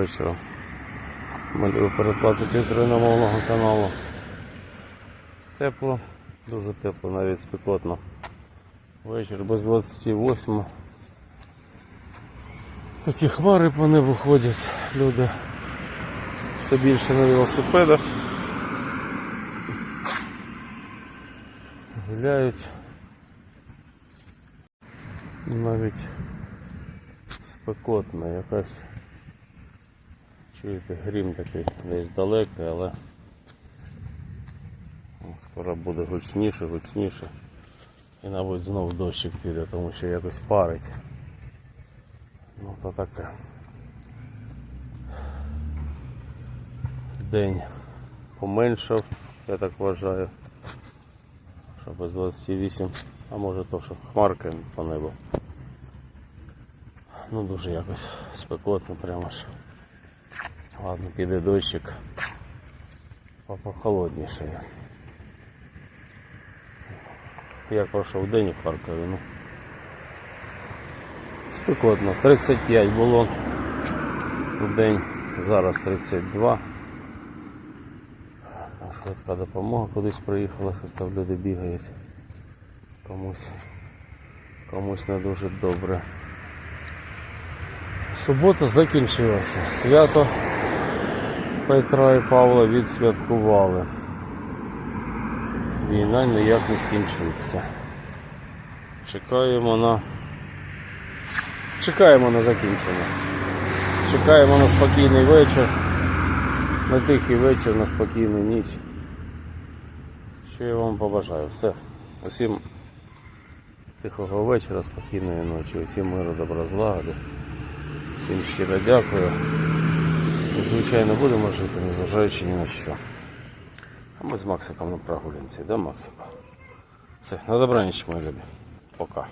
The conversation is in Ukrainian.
вечора. Малюю передплату титру на каналу. Тепло, дуже тепло, навіть спекотно. Вечір без 28. Такі хмари по небу ходять, люди все більше на велосипедах. Гуляють. Навіть спекотно якась. Чуєте, грім такий десь далекий, але скоро буде гучніше, гучніше. І мабуть знов дощик піде, тому що якось парить. Ну то таке. День поменшав, я так вважаю. Що без 28, а може то, що хмарки по небу. Ну дуже якось спекотно прямо ж. Ладно, піде дощик. Похолодніше. Як пройшов день у Харкові, ну. Спекотно. 35 було в день, зараз 32. Там Швидка допомога кудись приїхала, щось там люди бігають. Комусь, комусь не дуже добре. Субота закінчилася. Свято Петра і Павла відсвяткували. Війна ніяк не скінчиться. Чекаємо на. Чекаємо на закінчення. Чекаємо на спокійний вечір. На тихий вечір, на спокійну ніч. Що я вам побажаю. Все. Усім тихого вечора, спокійної ночі, усім миру, добра. Всім щиро дякую. Звичайно, будемо жити, незважаючи ні на що. А ми з Максиком на прогулянці, да, Максику? Все, на добраніч, мої любі. Пока.